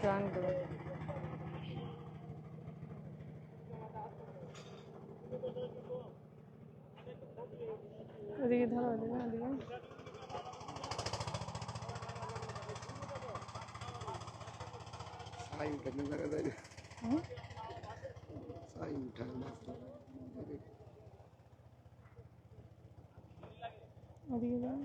জয়েন্টগুলো ওদিকে ধরো ওদিকে ওদিকে সাই উঠানো জায়গা যায় হুম? সাই উঠানো মাছ ওদিকে যাও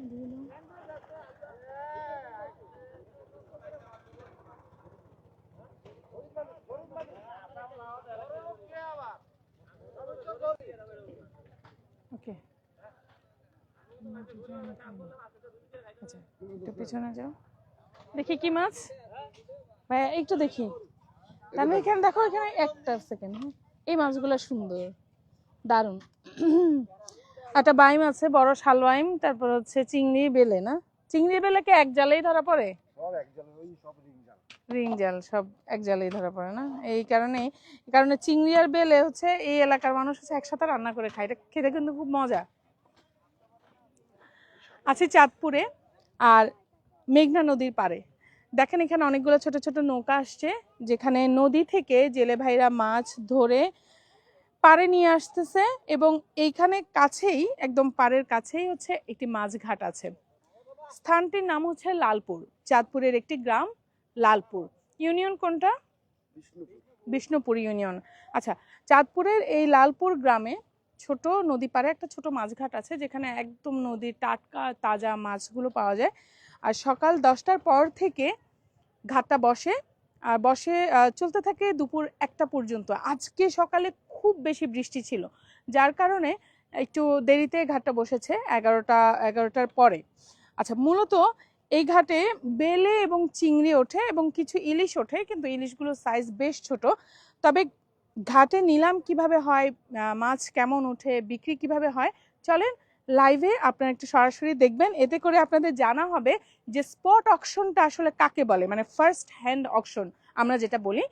একটু পিছনে যাও। দেখি কি মাছ? ভাইয়া একটু দেখি। আমি এখানে দেখো এখানে একটা সেকেন্ড হ্যাঁ? এই মাছগুলো সুন্দর দারুণ। একটা বাইম আছে বড় শাল বাইম তারপর হচ্ছে চিংড়ি বেলে না? চিংড়ি বেলে কি এক জালেই ধরা পড়ে? রিং জাল। সব এক জালেই ধরা পড়ে না? এই কারণে কারণে চিংড়ি আর বেলে হচ্ছে এই এলাকার মানুষ হচ্ছে একসাথে রান্না করে খায়। এটা খেতে কিন্তু খুব মজা। আছি চাঁদপুরে আর মেঘনা নদীর পাড়ে। দেখেন এখানে অনেকগুলো ছোট ছোট নৌকা আসছে যেখানে নদী থেকে জেলে ভাইরা মাছ ধরে পাড়ে নিয়ে আসতেছে এবং এইখানে কাছেই একদম পাড়ের কাছেই হচ্ছে একটি মাছঘাট আছে। স্থানটির নাম হচ্ছে লালপুর চাঁদপুরের একটি গ্রাম লালপুর। ইউনিয়ন কোনটা? বিষ্ণুপুর। বিষ্ণুপুর ইউনিয়ন। আচ্ছা চাঁদপুরের এই লালপুর গ্রামে ছোট নদী পাড়ে একটা ছোট মাছঘাট আছে, যেখানে একদম নদীর টাটকা তাজা মাছগুলো পাওয়া যায়। আর সকাল দশটার পর থেকে ঘাটটা বসে। আর বসে চলতে থাকে দুপুর একটা পর্যন্ত। আজকে সকালে খুব বেশি বৃষ্টি ছিল, যার কারণে একটু দেরিতে ঘাটটা বসেছে এগারোটা, এগারোটার পরে। আচ্ছা মূলত এই ঘাটে বেলে এবং চিংড়ি ওঠে এবং কিছু ইলিশ ওঠে, কিন্তু ইলিশগুলোর সাইজ বেশ ছোট। তবে ঘাটে নিলাম কীভাবে হয় মাছ কেমন ওঠে, বিক্রি কীভাবে হয়, চলেন লাইভে আপনারা একটু সরাসরি দেখবেন। এতে করে আপনাদের জানা হবে যে স্পট অকশনটা আসলে কাকে বলে মানে ফার্স্ট হ্যান্ড অকশন আমরা যেটা বলি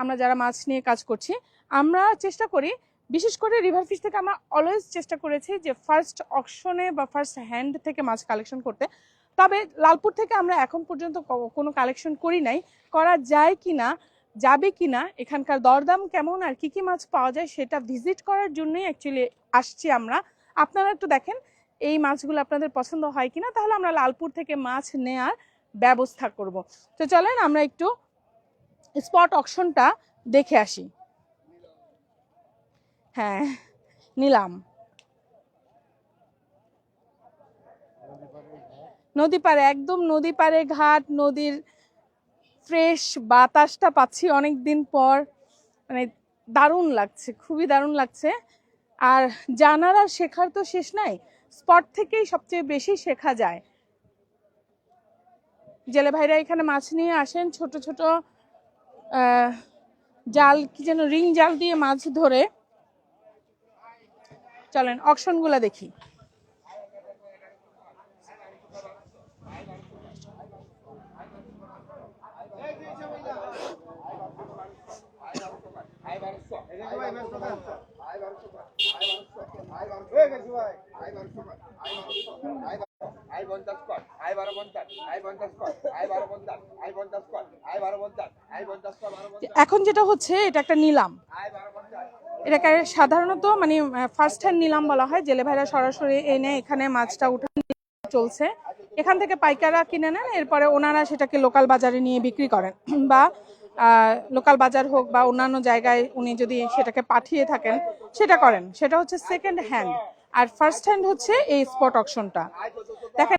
আমরা যারা মাছ নিয়ে কাজ করছি, আমরা চেষ্টা করি, বিশেষ করে রিভার ফিশ থেকে আমরা অলওয়েজ চেষ্টা করেছি যে ফার্স্ট অকশনে বা ফার্স্ট হ্যান্ড থেকে মাছ কালেকশন করতে। তবে লালপুর থেকে আমরা এখন পর্যন্ত কোনো কালেকশন করি নাই, করা যায় কি না যাবে কি না এখানকার দরদাম কেমন আর কি কি মাছ পাওয়া যায় সেটা ভিজিট করার জন্যই অ্যাকচুয়ালি আসছি আমরা। আপনারা একটু দেখেন এই মাছগুলো আপনাদের পছন্দ হয় কিনা, তাহলে আমরা লালপুর থেকে মাছ নেয়ার ব্যবস্থা করব। তো চলেন আমরা একটু স্পট অকশনটা দেখে আসি। হ্যাঁ নিলাম। নদী পাড়ে একদম নদী পাড়ে ঘাট, নদীর ফ্রেশ বাতাসটা পাচ্ছি অনেক দিন পর। মানে দারুণ লাগছে, খুবই দারুণ লাগছে। আর জানার আর শেখার তো শেষ নাই, স্পট থেকেই সবচেয়ে বেশি শেখা যায়। জেলে ভাইরা এখানে মাছ নিয়ে আসেন, ছোট ছোট জাল, কি যেন রিং জাল দিয়ে মাছ ধরে। চলেন, অকশনগুলো দেখি। এখন যেটা হচ্ছে এটা একটা নিলাম এটাকে সাধারণত মানে ফার্স্ট হ্যান্ড নিলাম বলা হয় জেলে ভাইরা সরাসরি এনে এখানে মাছটা উঠে চলছে এখান থেকে পাইকাররা কিনে নেন এরপরে ওনারা সেটাকে লোকাল বাজারে নিয়ে বিক্রি করেন বা লোকাল বাজার হোক বা অন্যান্য জায়গায় উনি যদি সেটাকে পাঠিয়ে থাকেন, সেটা করেন। সেটা হচ্ছে সেকেন্ড হ্যান্ড আর ফার্স্ট হ্যান্ড হচ্ছে এই স্পট অকশনটা দেখেন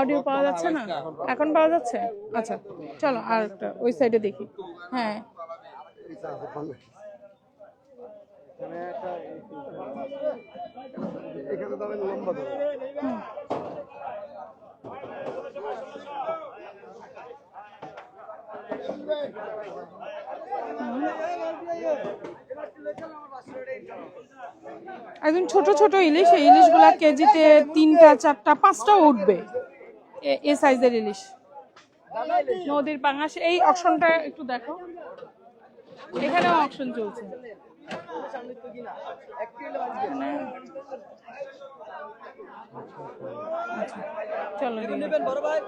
অডিও পাওয়া যাচ্ছে না? এখন পাওয়া যাচ্ছে? আচ্ছা চলো আর ওই সাইডে দেখি। হ্যাঁ। এখানে একটা এখানে লম্বা একদম ছোট ছোট ইলিশ, এই ইলিশগুলা কেজিতে তিনটা, চারটা, পাঁচটা উঠবে। এ- সাইজের ইলিশ। নদীর পাঙাশ, এই অপশনটা একটু দেখো। এখানেও অপশন চলছে। চলো। নেবেন বড় ভাই।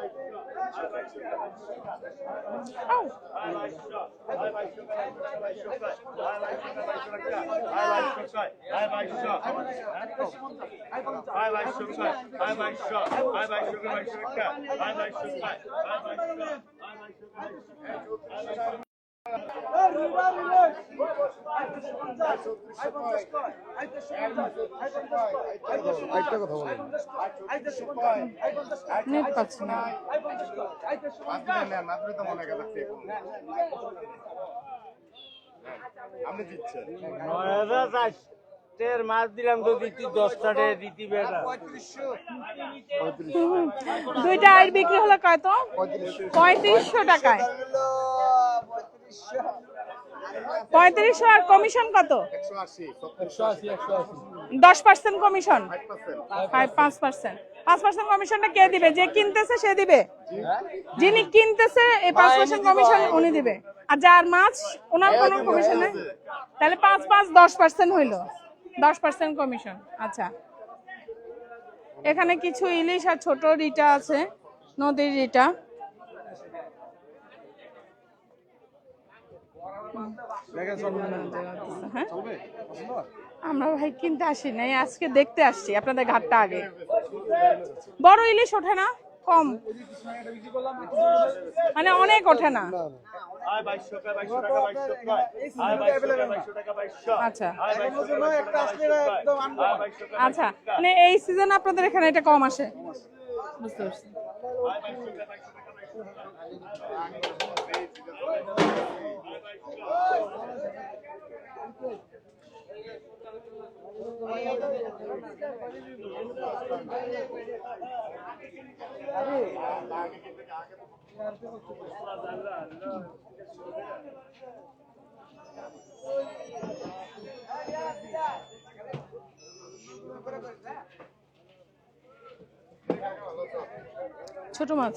আরেকটা কথা বলেন নেট পাচ্ছি না মাত্রই তো মনে গেল আপনি দিচ্ছেন নয় হাজার চারটের মাছ দিলাম তো দিতি দশটাতে দিতি বেটা দুইটা আইর বিক্রি হলো কত পঁয়ত্রিশশো টাকায়। পঁয়ত্রিশশো আর কমিশন কত? দশ পার্সেন্ট কমিশন? পার্সেন্ট পাঁচ পার্সেন্ট। পাঁচ পার্সেন্ট কমিশনটা কে দিবে? যে কিনতেছে সে দিবে। যিনি কিনতেছে এই পাঁচ পার্সেন্ট কমিশন উনি দিবে। আর যার মাছ ওনার কোনো কমিশন নেই? তাহলে পাঁচ পাঁচ দশ পার্সেন্ট হইল। দশ পার্সেন্ট কমিশন। আচ্ছা। এখানে কিছু ইলিশ আর ছোট রিটা আছে নদীর রিটা। হ্যাঁ আমরা ভাই কিনতে আসি নাই আজকে দেখতে আসছি আপনাদের ঘাটটা আগে। বড় ইলিশ ওঠে না? কম। মানে অনেক ওঠে না? আচ্ছা। আচ্ছা মানে এই সিজন আপনাদের এখানে এটা কম আসে? বুঝতে পারছি। ছোট মাছ।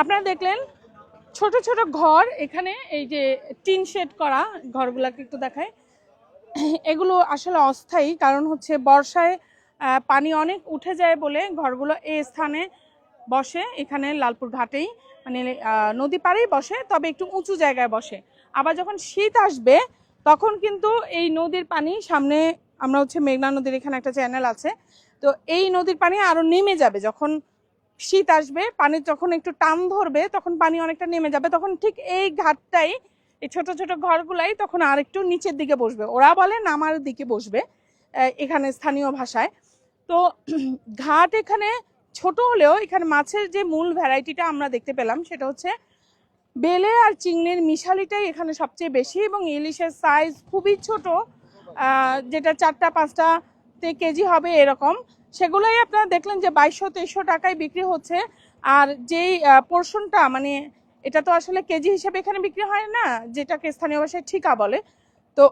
আপনারা দেখলেন ছোট ছোট ঘর এখানে, এই যে টিন শেড করা ঘরগুলাকে একটু দেখায় এগুলো আসলে অস্থায়ী, কারণ হচ্ছে বর্ষায় পানি অনেক উঠে যায় বলে ঘরগুলো এ স্থানে বসে, এখানে লালপুর ঘাটেই মানে নদী পাড়েই বসে, তবে একটু উঁচু জায়গায় বসে। আবার যখন শীত আসবে, তখন কিন্তু এই নদীর পানি সামনে, আমরা হচ্ছে মেঘনা নদীর এখানে একটা চ্যানেল আছে, তো এই নদীর পানি আরও নেমে যাবে। যখন শীত আসবে, পানি যখন একটু টান ধরবে, তখন পানি অনেকটা নেমে যাবে। তখন ঠিক এই ঘাটটাই, এই ছোট ছোট ঘরগুলাই তখন আর একটু নিচের দিকে বসবে। ওরা বলে নামার দিকে বসবে এখানে স্থানীয় ভাষায়। তো ঘাট এখানে ছোট হলেও এখানে মাছের যে মূল ভ্যারাইটিটা আমরা দেখতে পেলাম, সেটা হচ্ছে বেলে আর চিংড়ির মিশালিটাই এখানে সবচেয়ে বেশি এবং ইলিশের সাইজ খুবই ছোট। যেটা চারটা পাঁচটাতে কেজি হবে এরকম। সেগুলোই আপনারা দেখলেন যে বাইশশো, তেইশশো টাকায় বিক্রি হচ্ছে। আর যেই পোর্শনটা মানে এটা তো আসলে কেজি হিসেবে এখানে বিক্রি হয় না, যেটাকে স্থানীয় ভাষায় ঠিকা বলে। তো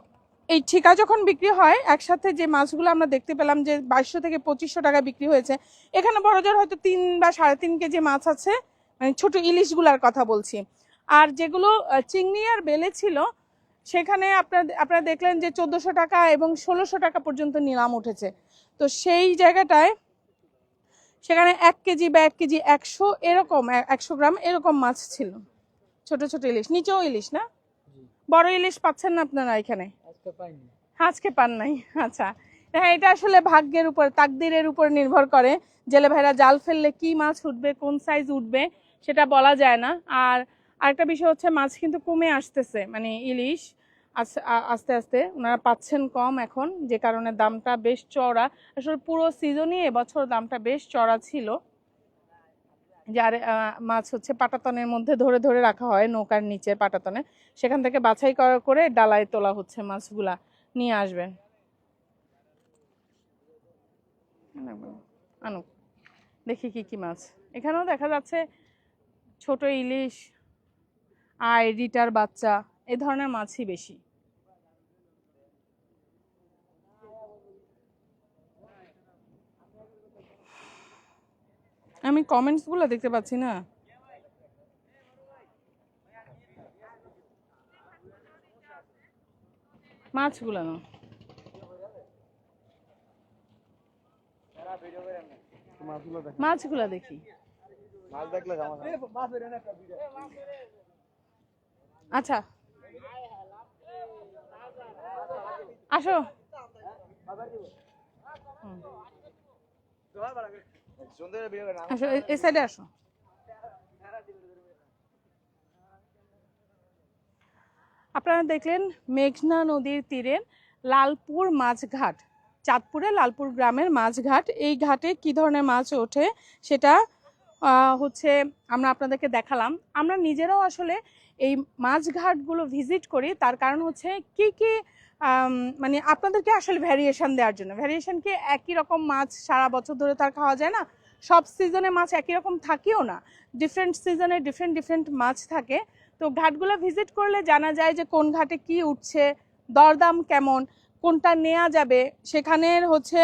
এই ঠিকা যখন বিক্রি হয়, একসাথে যে মাছগুলো আমরা দেখতে পেলাম যে বাইশশো থেকে পঁচিশশো টাকা বিক্রি হয়েছে, এখানে বড় জোর হয়তো তিন বা সাড়ে তিন কেজি মাছ আছে মানে ছোট ইলিশগুলার কথা বলছি। আর যেগুলো চিংড়ি আর বেলে ছিল, সেখানে আপনার, আপনারা দেখলেন যে চোদ্দোশো টাকা এবং ষোলোশো টাকা পর্যন্ত নিলাম উঠেছে। তো সেই জায়গাটায় সেখানে এক কেজি বা এক কেজি একশো এরকম একশো গ্রাম এরকম মাছ ছিল। ছোট ছোট ইলিশ। নিচেও ইলিশ না? বড় ইলিশ পাচ্ছেন না আপনারা এখানে? আজকে পান নাই? আচ্ছা। হ্যাঁ এটা আসলে ভাগ্যের উপর তাকদিরের উপর নির্ভর করে। জেলে ভাইরা জাল ফেললে কি মাছ উঠবে কোন সাইজ উঠবে সেটা বলা যায় না। আর আরেকটা বিষয় হচ্ছে মাছ কিন্তু কমে আসতেছে মানে ইলিশ। আস্তে আস্তে ওনারা পাচ্ছেন কম এখন, যে কারণে দামটা বেশ চড়া আসলে পুরো সিজনই এবছর দামটা বেশ চড়া ছিল। যার মাছ হচ্ছে পাটাতনের মধ্যে ধরে ধরে রাখা হয় নৌকার নিচে পাটাতনে। সেখান থেকে বাছাই করা, করে ডালায় তোলা হচ্ছে মাছগুলা। নিয়ে আসবেন। আনুক। দেখি কি কি মাছ। এখানেও দেখা যাচ্ছে ছোট ইলিশ আয় রিটার বাচ্চা। এ ধরনের মাছই বেশি। আমি কমেন্টসগুলো দেখতে পাচ্ছি না। মাছগুলো না। মাছগুলো দেখি। মাছ দেখলে জামা আচ্ছা আসো। আসো আসো। আপনারা দেখলেন মেঘনা নদীর তীরে লালপুর মাছঘাট চাঁদপুরে লালপুর গ্রামের মাছঘাট এই ঘাটে কি ধরনের মাছ ওঠে সেটা হচ্ছে আমরা আপনাদেরকে দেখালাম। আমরা নিজেরাও আসলে এই মাছঘাটগুলো ভিজিট করি, তার কারণ হচ্ছে কি কি মানে আপনাদেরকে আসলে ভ্যারিয়েশন দেওয়ার জন্য। ভ্যারিয়েশন কি একই রকম মাছ সারা বছর ধরে তার খাওয়া যায় না। সব সিজনে মাছ একই রকম থাকেও না। ডিফারেন্ট সিজনে ডিফারেন্ট ডিফারেন্ট মাছ থাকে। তো ঘাটগুলো ভিজিট করলে জানা যায় যে কোন ঘাটে কি উঠছে, দরদাম কেমন, কোনটা নেওয়া যাবে। সেখানের হচ্ছে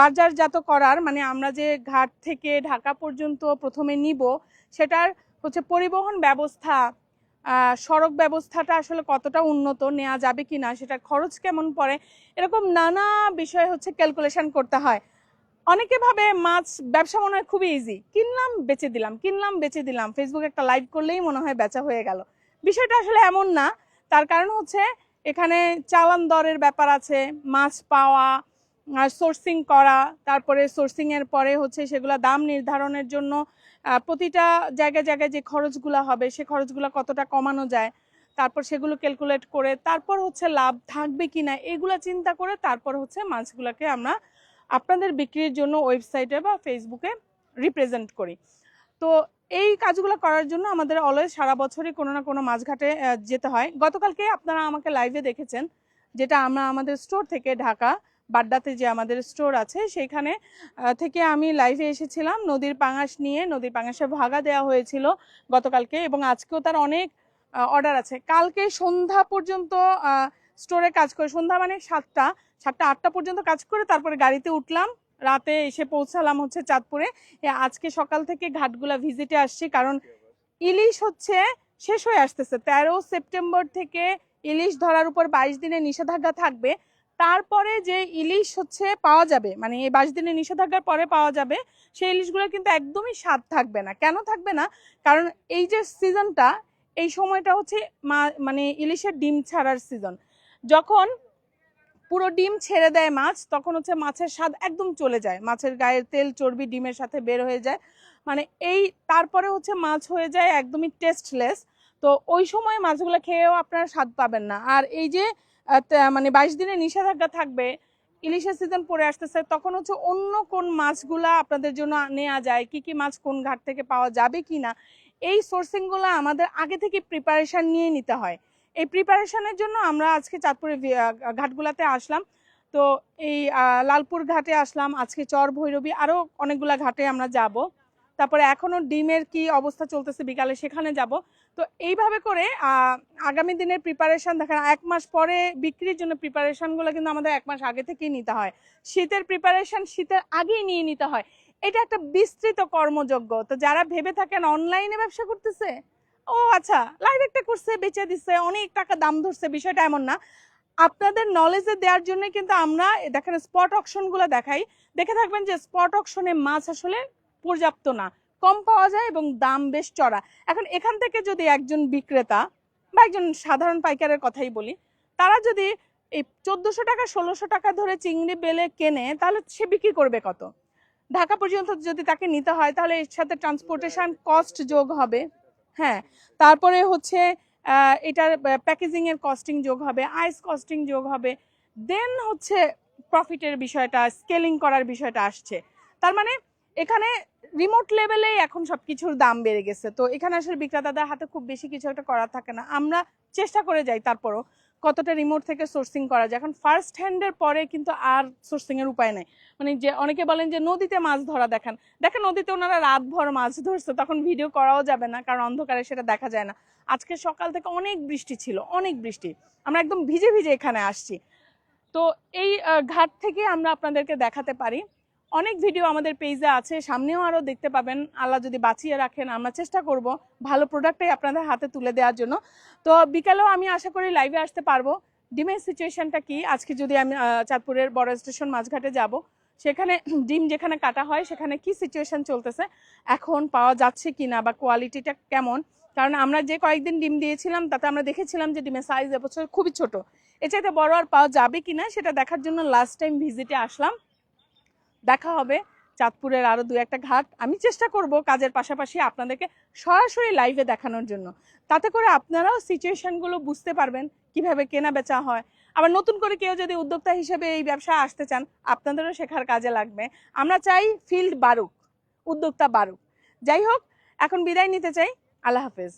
বাজারজাত করার মানে আমরা যে ঘাট থেকে ঢাকা পর্যন্ত প্রথমে নিব, সেটার হচ্ছে পরিবহন ব্যবস্থা সড়ক ব্যবস্থাটা আসলে কতটা উন্নত নেওয়া যাবে কি না সেটার খরচ কেমন পড়ে, এরকম নানা বিষয় হচ্ছে ক্যালকুলেশন করতে হয়। অনেকে ভাবে মাছ ব্যবসা মনে হয় খুবই ইজি কিনলাম, বেচে দিলাম, কিনলাম, বেচে দিলাম ফেসবুকে একটা লাইভ করলেই মনে হয় বেচা হয়ে গেল। বিষয়টা আসলে এমন না, তার কারণ হচ্ছে এখানে চালান দরের ব্যাপার আছে, মাছ পাওয়া সোর্সিং করা, তারপরে সোর্সিং এর পরে হচ্ছে সেগুলো দাম নির্ধারণের জন্য প্রতিটা জায়গায় জায়গায় যে খরচগুলো হবে, সে খরচগুলো কতটা কমানো যায়, তারপর সেগুলো ক্যালকুলেট করে, তারপর হচ্ছে লাভ থাকবে কি না এগুলো চিন্তা করে তারপর হচ্ছে মাছগুলোকে আমরা আপনাদের বিক্রির জন্য ওয়েবসাইটে বা ফেসবুকে রিপ্রেজেন্ট করি। তো এই কাজগুলো করার জন্য আমাদের অলওয়েজ সারা বছরই কোনো না কোনো মাছঘাটে যেতে হয়। গতকালকে আপনারা আমাকে লাইভে দেখেছেন, যেটা আমরা আমাদের স্টোর থেকে ঢাকা বাড্ডাতে যে আমাদের স্টোর আছে, সেখানে থেকে আমি লাইভে এসেছিলাম। নদীর পাঙাশ নিয়ে, নদীর পাঙাশে ভাগা দেওয়া হয়েছিল গতকালকে এবং আজকেও তার অনেক অর্ডার আছে। কালকে সন্ধ্যা পর্যন্ত স্টোরে কাজ করে, সন্ধ্যা মানে সাতটা সাতটা, আটটা পর্যন্ত কাজ করে তারপরে গাড়িতে উঠলাম। রাতে এসে পৌঁছালাম হচ্ছে চাঁদপুরে। আজকে সকাল থেকে ঘাটগুলা ভিজিটে আসছি কারণ ইলিশ হচ্ছে শেষ হয়ে আসতেছে। তেরো সেপ্টেম্বর থেকে ইলিশ ধরার উপর বাইশ দিনের নিষেধাজ্ঞা থাকবে। তারপরে যে ইলিশ হচ্ছে পাওয়া যাবে মানে এই বাইশ দিনের নিষেধাজ্ঞার পরে পাওয়া যাবে, সেই ইলিশগুলো কিন্তু একদমই স্বাদ থাকবে না। কেন থাকবে না? কারণ এই যে সিজনটা, এই সময়টা হচ্ছে মানে ইলিশের ডিম ছাড়ার সিজন। যখন পুরো ডিম ছেড়ে দেয় মাছ, তখন হচ্ছে মাছের স্বাদ একদম চলে যায়। মাছের গায়ের তেল, চর্বি ডিমের সাথে বের হয়ে যায়। মানে এই, তারপরে হচ্ছে মাছ হয়ে যায় একদমই টেস্টলেস তো ওই সময় মাছগুলো খেয়েও আপনারা স্বাদ পাবেন না। আর এই যে মানে বাইশ দিনের নিষেধাজ্ঞা থাকবে, ইলিশের সিজন পরে আসতেছে, তখন হচ্ছে অন্য কোন মাছগুলা আপনাদের জন্য নেওয়া যায়, কি কি মাছ কোন ঘাট থেকে পাওয়া যাবে কি না এই সোর্সিংগুলো আমাদের আগে থেকে প্রিপারেশন নিয়ে নিতে হয়। এই প্রিপারেশানের জন্য আমরা আজকে চাঁদপুরে ভি- ঘাটগুলাতে আসলাম, তো এই লালপুর ঘাটে আসলাম, আজকে চর ভৈরবী আরও অনেকগুলা ঘাটে আমরা যাব, তারপরে এখনও ডিমের কি অবস্থা চলতেছে বিকালে সেখানে যাব তো এইভাবে করে আগামী দিনের প্রিপারেশন দেখেন, এক মাস পরে বিক্রির জন্য প্রিপারেশনগুলো কিন্তু আমাদের এক মাস আগে থেকেই নিতে হয়। শীতের প্রিপারেশন শীতের আগেই নিয়ে নিতে হয়। এটা একটা বিস্তৃত কর্মযোগ্য তো যারা ভেবে থাকেন অনলাইনে ব্যবসা করতেছে, ও আচ্ছা লাইভ একটা করছে, বেচে দিচ্ছে অনেক টাকা দাম ধরছে, বিষয়টা এমন না। আপনাদের নলেজে দেওয়ার জন্য কিন্তু আমরা দেখেন স্পট অকশনগুলো দেখাই। দেখে থাকবেন যে স্পট অকশনে মাছ আসলে পর্যাপ্ত না। কম পাওয়া যায় এবং দাম বেশ চড়া। এখন এখান থেকে যদি একজন বিক্রেতা বা একজন সাধারণ পাইকারের কথাই বলি, তারা যদি এই চোদ্দশো টাকা, ষোলোশো টাকা ধরে চিংড়ি বেলে কেনে, তাহলে সে বিক্রি করবে কত? ঢাকা পর্যন্ত যদি তাকে নিতে হয়, তাহলে এর সাথে ট্রান্সপোর্টেশন কস্ট যোগ হবে। হ্যাঁ তারপরে হচ্ছে এটার প্যাকেজিংয়ের কস্টিং যোগ হবে আইস কস্টিং যোগ হবে। দেন হচ্ছে প্রফিটের বিষয়টা স্কেলিং করার বিষয়টা আসছে। তার মানে এখানে রিমোট লেভেলে এখন সব কিছুর দাম বেড়ে গেছে। তো এখানে আসলে বিক্রেতাদের হাতে খুব বেশি কিছু একটা করা থাকে না। আমরা চেষ্টা করে যাই তারপরও কতটা রিমোট থেকে সোর্সিং করা যায়। এখন ফার্স্ট হ্যান্ডের পরে কিন্তু আর সোর্সিং এর উপায় নাই। মানে যে অনেকে বলেন যে নদীতে মাছ ধরা দেখান। দেখেন নদীতে ওনারা রাতভর মাছ ধরছে, তখন ভিডিও করাও যাবে না, কারণ অন্ধকারে সেটা দেখা যায় না। আজকে সকাল থেকে অনেক বৃষ্টি ছিল, অনেক বৃষ্টি। আমরা একদম ভিজে ভিজে এখানে আসছি। তো এই ঘাট থেকে আমরা আপনাদেরকে দেখাতে পারি। অনেক ভিডিও আমাদের পেজে আছে, সামনেও আরও দেখতে পাবেন। আল্লাহ যদি বাঁচিয়ে রাখেন, আমরা চেষ্টা করব ভালো প্রোডাক্টটাই আপনাদের হাতে তুলে দেওয়ার জন্য। তো বিকালেও আমি আশা করি লাইভে আসতে পারব। ডিমের সিচুয়েশনটা কি? আজকে যদি আমি চাঁদপুরের বড় স্টেশন মাঝঘাটে যাব, সেখানে ডিম যেখানে কাটা হয়, সেখানে কি সিচুয়েশন চলতেছে? এখন পাওয়া যাচ্ছে কি না? বা কোয়ালিটিটা কেমন? কারণ আমরা যে কয়েকদিন ডিম দিয়েছিলাম, তাতে আমরা দেখেছিলাম যে ডিমের সাইজ এবছর খুবই ছোট। এর চাইতে বড় আর পাওয়া যাবে কি না, সেটা দেখার জন্য লাস্ট টাইম ভিজিটে আসলাম। দেখা হবে চাঁদপুরের আরও দু একটা ঘাট। আমি চেষ্টা করব কাজের পাশাপাশি আপনাদেরকে সরাসরি লাইভে দেখানোর জন্য। তাতে করে আপনারাও সিচুয়েশনগুলো বুঝতে পারবেন, কীভাবে কেনা বেচা হয়। আবার নতুন করে কেউ যদি উদ্যোক্তা হিসেবে এই ব্যবসায় আসতে চান, আপনাদেরও শেখার কাজে লাগবে। আমরা চাই ফিল্ড বাড়ুক, উদ্যোক্তা বাড়ুক। যাই হোক, এখন বিদায় নিতে চাই। আল্লাহ হাফেজ।